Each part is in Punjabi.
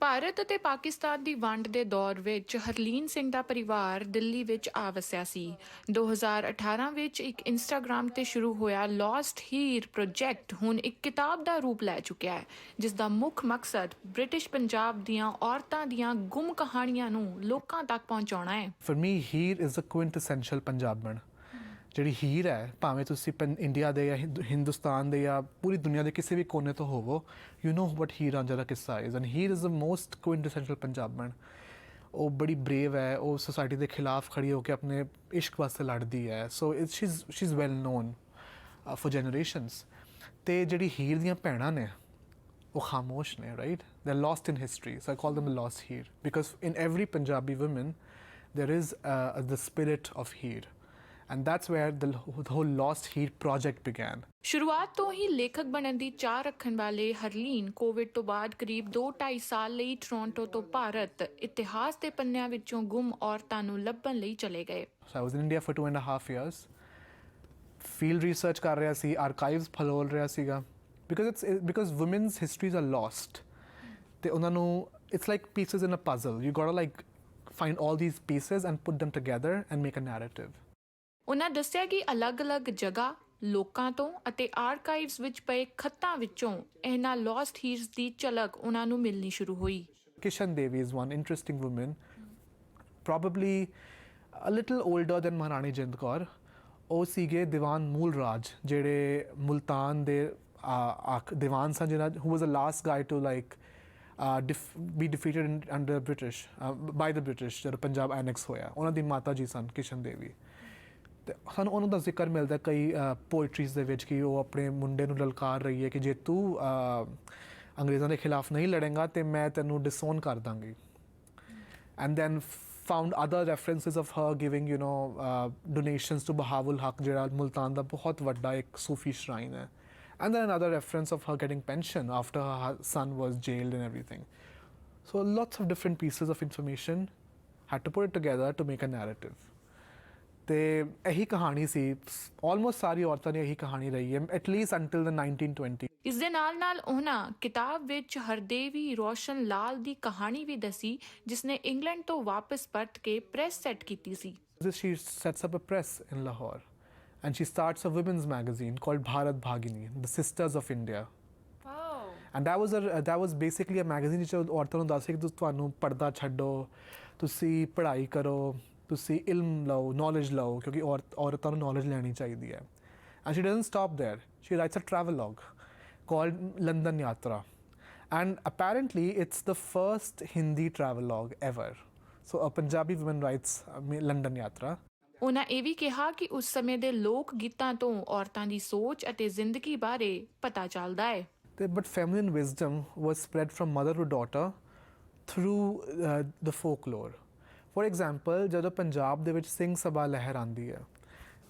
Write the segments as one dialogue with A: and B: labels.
A: ਭਾਰਤ ਅਤੇ ਪਾਕਿਸਤਾਨ ਦੀ ਵੰਡ ਦੇ ਦੌਰ ਵਿੱਚ ਹਰਲੀਨ ਸਿੰਘ ਦਾ ਪਰਿਵਾਰ ਦਿੱਲੀ ਵਿੱਚ ਆ ਵਸਿਆ ਸੀ 2018 ਵਿੱਚ ਇੱਕ ਇੰਸਟਾਗ੍ਰam ਤੇ ਸ਼ੁਰੂ ਹੋਇਆ ਲੌਸਟ ਹੀਰ ਪ੍ਰੋਜੈਕਟ ਹੁਣ ਇੱਕ ਕਿਤਾਬ ਦਾ ਰੂਪ ਲੈ ਚੁੱਕਿਆ ਹੈ, ਜਿਸ ਦਾ ਮੁੱਖ ਮਕਸਦ ਬ੍ਰਿਟਿਸ਼ ਪੰਜਾਬ ਦੀਆਂ ਔਰਤਾਂ ਦੀਆਂ ਗੁੰਮ ਕਹਾਣੀਆਂ ਨੂੰ ਲੋਕਾਂ ਤੱਕ ਪਹੁੰਚਾਉਣਾ ਹੈ।
B: For me Heer is a quintessential ਪੰਜਾਬਣ ਜਿਹੜੀ ਹੀਰ ਹੈ ਭਾਵੇਂ ਤੁਸੀਂ ਪਨ ਇੰਡੀਆ ਦੇ ਜਾਂ ਹਿੰਦੁਸਤਾਨ ਦੇ ਜਾਂ ਪੂਰੀ ਦੁਨੀਆ ਦੇ ਕਿਸੇ ਵੀ ਕੋਨੇ ਤੋਂ ਹੋਵੋ you know what Heer Ranjha ਦਾ ਕਿੱਸਾ is and Heer is a most quintessential ਪੰਜਾਬਣ ਉਹ ਬੜੀ ਬਰੇਵ ਹੈ ਉਹ ਸੋਸਾਇਟੀ ਦੇ ਖਿਲਾਫ ਖੜੀ ਹੋ ਕੇ ਆਪਣੇ ਇਸ਼ਕ ਵਾਸਤੇ ਲੜਦੀ ਹੈ so it she is she is well known for generations ਤੇ ਜਿਹੜੀ ਹੀਰ ਦੀਆਂ ਭੈਣਾਂ ਨੇ ਉਹ ਖਾਮੋਸ਼ ਨੇ right they are lost in history so I call them lost Heer because in every Punjabi woman there is uh, the spirit of Heer. And that's where the, the whole lost Heer project began
A: ਸ਼ੁਰੂਆਤ ਤੋਂ ਹੀ ਲੇਖਕ ਬਣਨ ਦੀ ਚਾਹ ਰੱਖਣ ਵਾਲੇ ਹਰਲੀਨ ਕੋਵਿਡ ਤੋਂ ਬਾਅਦ ਕਰੀਬ 2.5 ਸਾਲ ਲਈ ਟੋਰਾਂਟੋ ਤੋਂ ਭਾਰਤ ਇਤਿਹਾਸ ਦੇ ਪੰਨਿਆਂ ਵਿੱਚੋਂ ਗੁੰਮ ਔਰਤਾਂ ਨੂੰ ਲੱਭਣ ਲਈ ਚਲੇ ਗਏ
B: So I was in India for two and a half years. Field research ਕਰ ਰਿਹਾ ਸੀ, archives ਫਲੋਲ ਰਿਹਾ ਸੀਗਾ because it's it- because women's histories are lost. ਤੇ ਉਹਨਾਂ ਨੂੰ it's like pieces in a puzzle. You gotta like find all these pieces and put them together and make a narrative.
A: ਉਹਨਾਂ ਦੱਸਿਆ ਕਿ ਅਲੱਗ-ਅਲੱਗ ਜਗ੍ਹਾ ਲੋਕਾਂ ਤੋਂ ਅਤੇ ਆਰਕਾਈਵਸ ਵਿੱਚ ਪਏ ਖੱਤਾਂ ਵਿੱਚੋਂ ਇਹਨਾਂ ਲੌਸਟ ਹੀਰਸ ਦੀ ਝਲਕ ਉਹਨਾਂ ਨੂੰ ਮਿਲਣੀ ਸ਼ੁਰੂ ਹੋਈ
B: Kishan Devi is one interesting woman, probably a little older than Maharani Jind Kaur. ਉਹ ਸੀਗੇ ਦੀਵਾਨ ਮੂਲ ਰਾਜ ਜਿਹੜੇ ਮੁਲਤਾਨ ਦੇ ਦੀਵਾਨ ਸਨ ਜਿਹਨਾਂ who was a last guy to like be defeated under British by the British ਜਦੋਂ ਪੰਜਾਬ ਐਨੈਕਸ ਹੋਇਆ ਉਹਨਾਂ ਦੀ ਮਾਤਾ ਜੀ ਸਨ ਕਿਸ਼ਨ ਦੇਵੀ ਤੇ ਸਾਨੂੰ ਉਹਨਾਂ ਦਾ ਜ਼ਿਕਰ ਮਿਲਦਾ ਕਈ ਪੋਇਟਰੀਜ਼ ਦੇ ਵਿੱਚ ਕਿ ਉਹ ਆਪਣੇ ਮੁੰਡੇ ਨੂੰ ਲਲਕਾਰ ਰਹੀ ਹੈ ਕਿ ਜੇ ਤੂੰ ਅਹ, ਅੰਗਰੇਜ਼ਾਂ ਦੇ ਖਿਲਾਫ ਨਹੀਂ ਲੜੇਗਾ ਤੇ ਮੈਂ ਤੈਨੂੰ ਡਿਸਓਨ ਕਰ ਦਾਂਗੀ and then found other references of her giving you know uh, donations to Bahawul Haq ਜਿਹੜਾ ਮੁਲਤਾਨ ਦਾ ਬਹੁਤ ਵੱਡਾ ਇੱਕ ਸੂਫੀ shrine ਹੈ and then another reference of her getting pension after her son was jailed and everything so lots of different pieces of information had to put it together to make a narrative ਤੇ ਇਹੀ ਕਹਾਣੀ ਸੀ ਆਲਮੋਸਟ ਸਾਰੀ ਔਰਤਾਂ ਦੀ ਇਹੀ ਕਹਾਣੀ ਰਹੀ ਹੈ ਐਟਲੀਸਟ ਅੰਟਿਲ ਦ 1920
A: ਇਸ ਦੇ ਨਾਲ-ਨਾਲ ਉਹਨਾਂ ਕਿਤਾਬ ਵਿੱਚ ਹਰਦੇਵੀ ਰੋਸ਼ਨ ਲਾਲ ਦੀ ਕਹਾਣੀ ਵੀ ਦੱਸੀ ਜਿਸ ਨੇ ਇੰਗਲੈਂਡ ਤੋਂ ਵਾਪਸ ਪਰਤ ਕੇ ਪ੍ਰੈਸ ਸੈੱਟ ਕੀਤੀ ਸੀ
B: she sets up a press in Lahore and she starts a women's magazine called Bharat Bhagini, the Sisters of India. And that was a that was basically a magazine which ਔਰਤਾਂ ਨੂੰ ਦੱਸੇ ਕਿ ਤੁਹਾਨੂੰ ਪਰਦਾ ਛੱਡੋ ਤੁਸੀਂ ਪੜ੍ਹਾਈ ਕਰੋ ਤੁਸੀਂ ਇਲਮ ਲਓ ਨੌਲੇਜ ਲਓ ਕਿਉਂਕਿ ਔਰਤ ਔਰਤਾਂ ਨੂੰ ਨੌਲੇਜ ਲੈਣੀ ਚਾਹੀਦੀ ਹੈ and she doesn't stop there she writes a travelogue called London Yatra and apparently it's the first Hindi travelogue ever so a Punjabi woman writes uh, London Yatra
A: ਉਹਨਾਂ ਇਹ ਵੀ ਕਿਹਾ ਕਿ ਉਸ ਸਮੇਂ ਦੇ ਲੋਕ ਗੀਤਾਂ ਤੋਂ ਔਰਤਾਂ ਦੀ ਸੋਚ ਅਤੇ ਜ਼ਿੰਦਗੀ ਬਾਰੇ ਪਤਾ ਚੱਲਦਾ ਹੈ
B: The- but feminine wisdom was spread from mother to daughter through uh, the for For ਜਦੋਂ ਪੰਜਾਬ ਦੇ ਵਿੱਚ ਸਿੰਘ ਸਭਾ ਲਹਿਰ ਆਂਦੀ ਹੈ,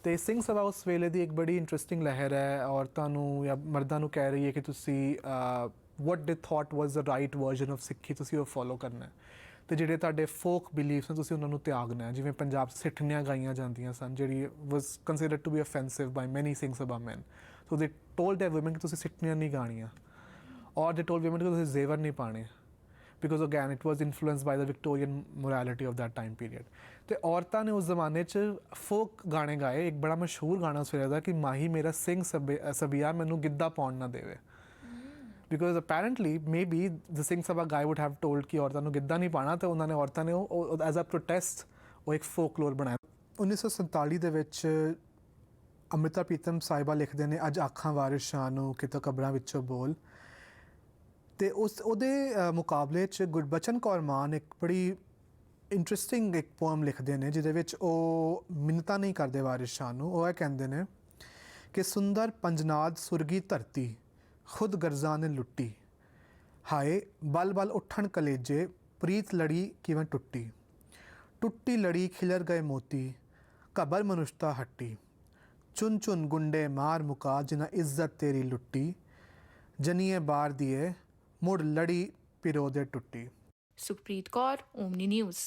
B: ਤੇ ਸਿੰਘ ਸਭਾ ਉਸ ਵੇਲੇ ਦੀ ਇੱਕ ਬੜੀ ਇੰਟਰਸਟਿੰਗ ਲਹਿਰ ਹੈ ਔਰਤਾਂ ਨੂੰ ਜਾਂ ਮਰਦਾਂ ਨੂੰ ਕਹਿ ਰਹੀ ਹੈ ਕਿ ਤੁਸੀਂ what they thought was the right version of ਸਿੱਖੀ ਤੁਸੀਂ ਉਹ ਫੋਲੋ ਕਰਨਾ ਹੈ। ਤੇ ਜਿਹੜੇ ਤੁਹਾਡੇ ਫੋਕ ਬਿਲੀਫਸ ਨੇ, ਤੁਸੀਂ ਉਹਨਾਂ ਨੂੰ ਤਿਆਗਣਾ ਹੈ। ਜਿਵੇਂ ਪੰਜਾਬ 'ਚ ਸਿੱਠਣੀਆਂ ਗਾਈਆਂ ਜਾਂਦੀਆਂ ਸਨ, ਜਿਹੜੀ was considered to be offensive by many Singh Sabha men. So they told their women ਕਿ ਤੁਸੀਂ ਸਿੱਠਣੀਆਂ ਨਹੀਂ ਗਾਣੀਆਂ or ਦੇ told women ਕਿ ਤੁਸੀਂ ਜ਼ੇਵਰ ਨਹੀਂ ਪਾਣੇ because again it was influenced by the Victorian morality of that time period ਤੇ ਔਰਤਾਂ ਨੇ ਉਸ ਜ਼ਮਾਨੇ 'ਚ ਫੋਕ ਗਾਣੇ ਗਾਏ ਇੱਕ ਬੜਾ ਮਸ਼ਹੂਰ ਗਾਣਾ ਉਸ ਵੇਲੇ ਦਾ ਕਿ ਮਾਹੀ ਮੇਰਾ ਸਿੰਘ ਸਬੇ- ਸਬੀਆ ਮੈਨੂੰ ਗਿੱਧਾ ਪਾਉਣ ਨਾ ਦੇਵੇ because apparently maybe the Singh Sabha guy would have told ਕਿ ਔਰਤਾਂ ਨੂੰ ਗਿੱਧਾ ਨਹੀਂ ਪਾਣਾ ਤੇ ਉਹਨਾਂ ਨੇ ਔਰਤਾਂ ਨੇ ਉਹ ਐਜ਼ ਅ ਪ੍ਰੋਟੈਸਟ ਉਹ ਇੱਕ ਫੋਕਲੋਰ ਬਣਾਇਆ 1947 ਦੇ ਵਿੱਚ ਅੰਮ੍ਰਿਤਾ ਪ੍ਰੀਤਮ ਸਾਹਿਬਾ ਲਿਖਦੇ ਨੇ ਅੱਜ ਅੱਖਾਂ ਵਾਰਿਸ਼ਾਂ ਨੂੰ ਕਿਤੋਂ ਕਬਰਾਂ ਵਿੱਚੋਂ ਬੋਲ ਤੇ ਉਸ, ਉਹਦੇ ਮੁਕਾਬਲੇ 'ਚ ਗੁਰਬਚਨ ਕੌਰ ਮਾਨ ਇੱਕ ਬੜੀ ਇੰਟਰਸਟਿੰਗ ਇੱਕ ਪੋਇਮ ਲਿਖਦੇ ਨੇ, ਜਿਹਦੇ ਵਿੱਚ ਉਹ ਮਿੰਨਤਾਂ ਨਹੀਂ ਕਰਦੇ ਵਾਰਿਸ ਸ਼ਾਹ ਨੂੰ। ਉਹ ਇਹ ਕਹਿੰਦੇ ਨੇ ਕਿ ਸੁੰਦਰ ਪੰਜਨਾਦ ਸੁਰਗੀ ਧਰਤੀ, ਖੁਦ ਗਰਜ਼ਾਂ ਨੇ ਲੁੱਟੀ। ਹਾਏ, ਬਲ ਬਲ ਉੱਠਣ ਕਲੇਜੇ, ਪ੍ਰੀਤ ਲੜੀ ਕਿਵੇਂ ਟੁੱਟੀ। ਟੁੱਟੀ ਲੜੀ ਖਿਲਰ ਗਏ ਮੋਤੀ ਕਬਰ ਮਨੁਸ਼ਤਾ ਹੱਟੀ। ਚੁਨ ਚੁਨ ਗੁੰਡੇ ਮਾਰ ਮੁਕਾ ਜਿਨਾ ਇੱਜ਼ਤ ਤੇਰੀ ਲੁੱਟੀ। ਜਨੀਏ ਬਾਰ ਦੀਏ ਮੁੜ ਲੜੀ ਪਿਰੋ ਦੇ ਟੁੱਟੀ।
A: Sukhpreet Kaur Omni news.